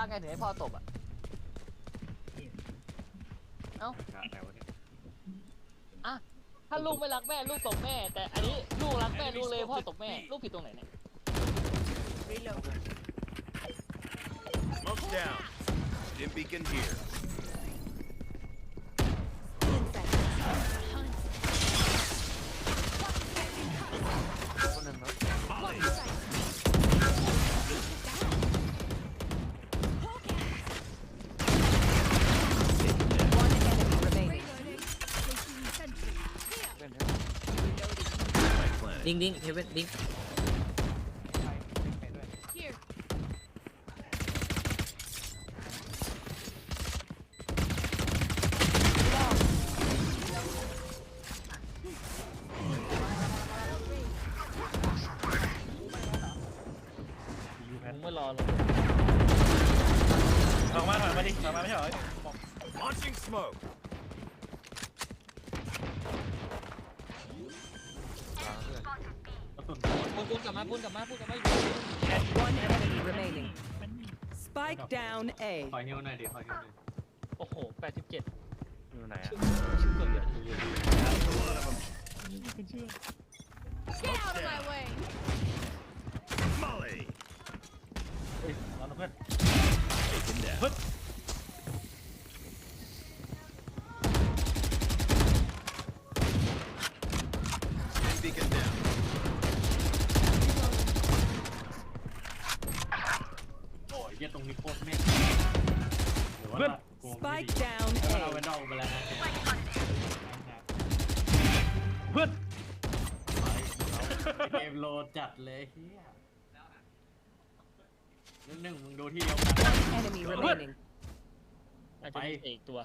รักไงถึงให้พ่อตบอะแต่ว่าเนี่ยถ้าลูกไม่รักแม่ลูกตบแม่ แต่อันนี้ลูกรักแม่ลูกเลยพ่อตบแม่ ลูกผิดตรงไหนเนี่ย Smoke down. Dim beacon here. Spike planet. ดิงดิงเฮเว่นดิง กลับมาปุนกลับมาปุนกลับมา One enemy remaining. Spike down A. คอยนิ้วหน่อยดิคอยนิ้วหน่อยโอ้โห87อยู่ไหนอะชื่อเกินเลย Get out of my way! Molly. เฮ้ยรอนะเพื่อน Taken down. What? Dim beacon down. โอ้ย เหี้ยตรงนี้โคตรแม่นหรือว่าเพื่อนโกงไม่ Spike ดี down เอา A. ไว้นอกไปแล้วนะเพื่อนเกมโลจัดเลยเฮียนิดหนึ่งมึงดูที่เดียวกัน Enemy remaining. อาจจะมีอีกตัว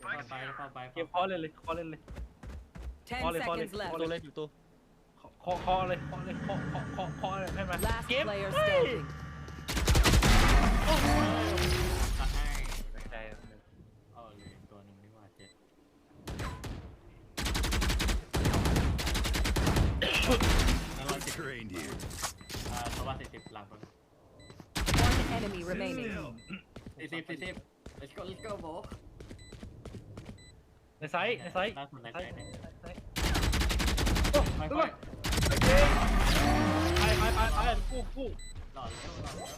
เข้าไปเข้าไปเกมคอเล่นเลยคอเล่นเลย Ten Call it, call it, seconds call ตัว left. เล็กอยู่ตัว คอคอเลยคอเลยคอคอคอคอเลยให้มา Last เกม player เฮ้ย standing. ตัดให้ใจเออเหลยตัวหนึ่งดีกว่าเจ็ดแล้วเราติด Trained here. อ่าเพราะว่าสี่สิบหลังก่อน One enemy remaining. Still. สี่สิบสี่สิบ let's go let's go bro ในไซส์ในไซส์ล่าสุดในไซส์เนี่ยไซส์ไม่ค่อยไปไปไปไปกู้กู้หล่อแล้วหล่อแล้วหล่อแล้ว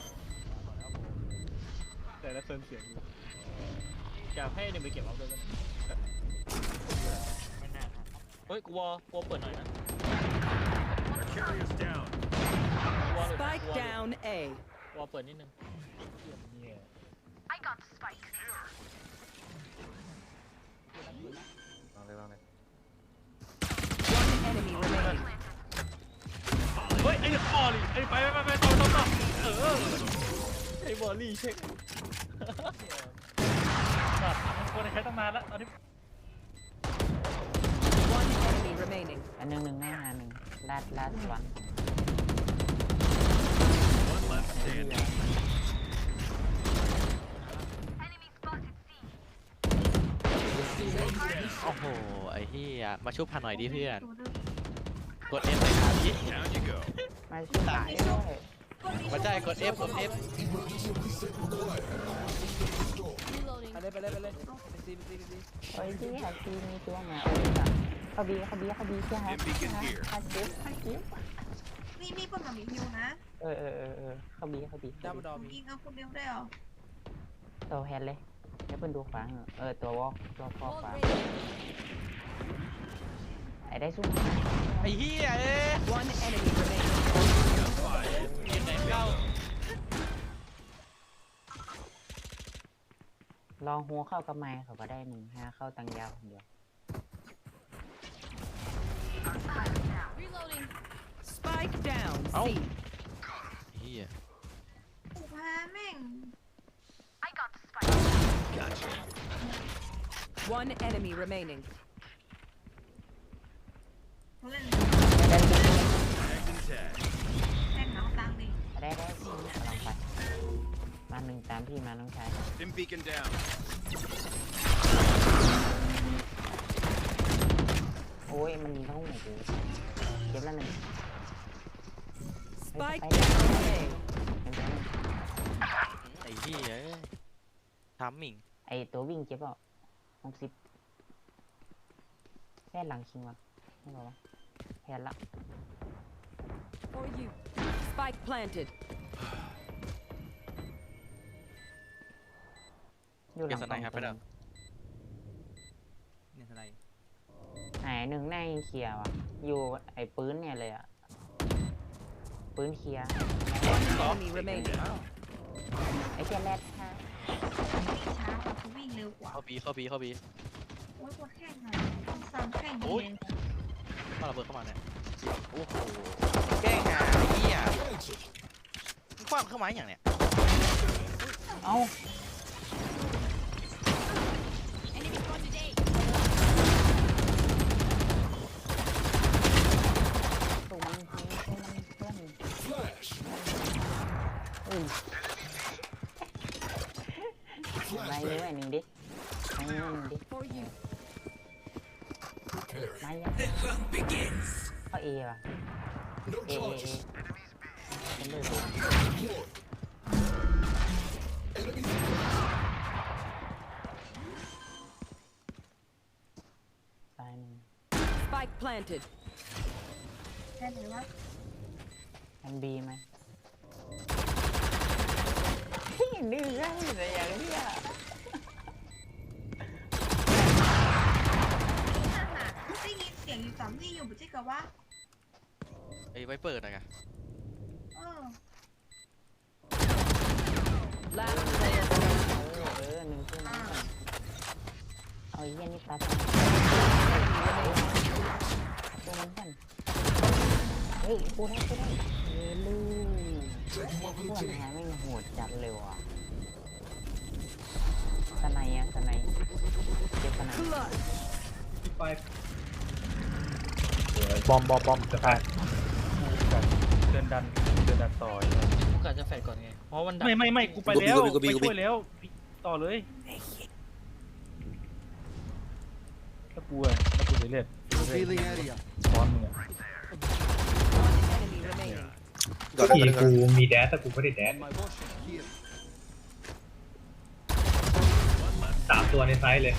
แต่ละเซินเสียงอยู่อยากให้หนึ่งไปเก็บเอาด้วยกันไม่น่าทันเฮ้ยกูวอวอเปิดหน่อยนะ Our carrier's down. วอเลย Spike down A. วอเปิดนิดนึงเนี่ยวางเลยวางเลย One enemy remaining. เฮ้ยไอ้คอลิไอ้ไปไปไปไปต่อต่อต่อเออ ไอ้บอลลี่เช็คสัตว์มันควรใช้ตั้งนานแล้วตอนนี้ One enemy remaining. อันหนึ่งหนึ่งหน้าหนึ่งลาดลาดวัน One left standing. โอ้โห ไอ้เหี้ยมาชุบพาหน่อยดิเพื่อน กด F เลยครับพี่ Down you go. มาช่วยตายด้วย มาใจกด F กด F Reloading. ไปเลยไปเลยไปเลยไปซีไปซีไปซีโอ้ยพี่ฮัซีมีตัวมาเขาบีเขาบีเขาบีพี่ฮัท Dim beacon here. ฮัทจิ๊บฮัทจิ๊บนี่มีคนกับมีฮิวนะเออเออเออเออเขาบีเขาบีดับดอมยิงเอาคนเดียวได้เหรอตัวแฮนเลยเดี๋ยวเพิ่นดูขวางเออตัววอล์กตัวคอขวางไอ้ได้สู้ไอ้เหี้ยเอ้ย One enemy remaining. เกมไหนเข้าลองหัวเข้ากับไม้เขาก็ได้หนึ่งห้าเข้าตังยาวคนเดียว Reloading. Spike down Ow. C. เหี้ยผูพาแม่ง Gotcha. One enemy remaining. เขาเล่น Tagged and tagged. แท่งน้องตังดิได้ได้ลองไปมาหนึ่งตามพี่มาน้องชาย Dim beacon down. โอ้ยมันมีต้องหมูกูเก็บละหนึ่ง Spike Hey, down A. เก็บละหนึ่งอ้เหี้ยเอ้ยทำมิงไอตัววิ่งเจ็บเปล่าหกสิบแค่หลังคิงวะไม่บอกว่าแฮนละ For you. Spike planted. อยู่หเก็ลับงสไนด์ครับกล่องไปแล้วตัวนึงไหนหนึ่งหน้ายังเคลียร์วะอยู่ไอ้ปืนเนี่ยเลยอะปืนเคลียร์ One enemy remaining. ไอ้เจยแรดฮะช้ากว่าเขาวิ่งเร็วกว่าเข้าบีเข้าบีเข้าบีโอ้ยปวดแข้งหน่อยต้องซ้ำแข้งโอ้ดียเลยเข้าระเบิดเข้ามาเนี่ย โอ้โหแกล้งหาไอ้เหี้ยมึงคว้างเข้ามาอย่างเนี้ยเอ้าตัวมันตัวมันเพื่อนอุ้ยมาเยอะหนึ่งดิมาเยอะหนึ่งดิ For you. มาเยอะ เอาเอว่ะเอเอเอเป็นเลยผมตายหนึ่ง Spike planted. ได้เลยว่าแอนบีไหมพี่ดื้อได้เลยอย่างเนี้ย ถ้าหากได้ ยินเสียงอยู่สามที่อยู่บุจิกะว่าไอ้ไวเปิดอะกะเออ Last player. เออหนึ่งขึ้นมาเอาไอ้เหี้ยนี่ปลาตัวมันสั่นเฮ้ยกูได้กูได้เออลูกพวกมันหาไม่งโหดจัดเลยว่ะสไนอะสไนเจ็บสไนไป บอมบอมบอมจะไปเดินดันเดินดันต่อยกูกะจะแฟดก่อนไง เพราะมันดักไม่ไม่ไม่กูไปแล้วไปช่วยแล้วต่อเลยแล้วกูอะแล้วกูจะเล่น Revealing area. ฟอนมึงอะ One enemy remaining. ทีกูมีแดสแต่กูไม่ได้แดส On my motion. Here. สามตัวในไซส์เลย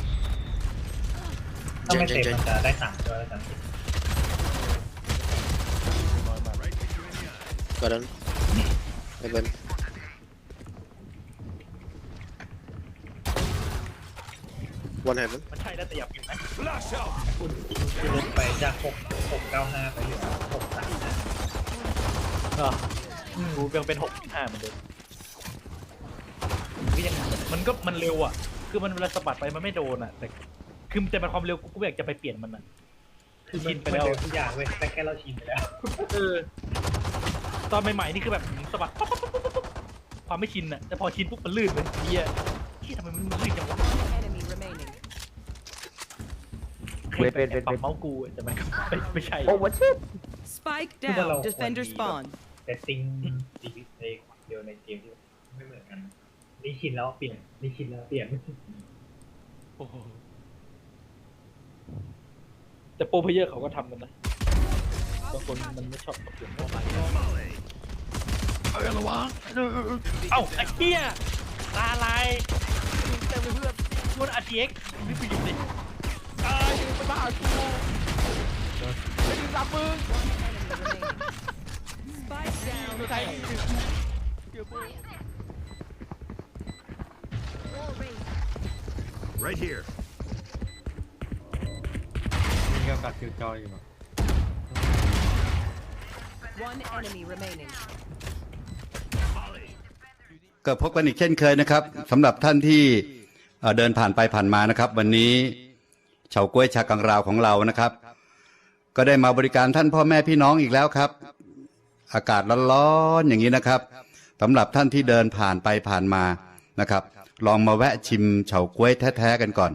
ถ้าไม่เต็มมันจะได้สามตัวแล้วกัน Right in you in the eye. ก่อนนั้นไม่เป็นวันแห่งนั้นมันใช่แล้วแต่อยากเป็นไหม Flash out. ลดไปจากหกหกเก้าห้าไปเหลือหกสามห้าก็กูยังเป็นหกห้าเหมือนเดิมก็ยังมันก็มันเร็วอะ คือมันเวลาสะบัดไปมันไม่โดนอะ แต่คือแต่มันความเร็วกูกูอยากจะไปเปลี่ยนมันอะ คือชินไปแล้วมัเร็ทุกอย่างเว้ยแต่แค่เราชินไปแล้ว เออ ตอนใหม่ๆนี่คือแบบสะบัดปั๊บปั๊บปั๊บปั๊บปั๊บความไม่ชินอะแต่พอชินปุ๊บมันลื่นเลยเฮียเฮียทำไมมันลื่นจังวะ Enemy remaining. เคยเป็น ปั๊มเมาส์กูอะแต่มันก็ไม่ไม่ใช่ โอ้วัชิต Spike Chúng ta là down. Defender hoàn spawn. แต่ติงดีวิในเดียวในเกมที่ไม่เหมือนกันนี่ชินแล้วเปลี่ยนนี่ชินแล้วเปลี่ยน โอ้โหแต่โปรเพลเยอร์เขาก็ทำกันนะบางคนมันไม่ชอบกับเปลี่ยนโปรไป Molly. เอาระวังเอ้าไอ้เหี้ยตาลายเต็มไปเพื่อนชวนอาร์ทีเอ็กนี่ไปอยู่ดิตายไปบ้ากูไปดูตามมึง Spike down. ดูไทย Right here. มีกำกับคิวจอยอยู่ One enemy remaining. ก็พบกันอีกเช่นเคยนะครับสำหรับท่านที่เอ่อเดินผ่านไปผ่านมานะครับ วันนี้เฉาก้วยชากังราวของเรานะครับ ก็ได้มาบริการท่านพ่อแม่พี่น้องอีกแล้วครับ อากาศร้อนๆอย่างนี้นะครับสำหรับท่านที่เดินผ่านไปผ่านมานะครับ ลองมาแวะชิมเฉาก้วยแท้ๆกันก่อน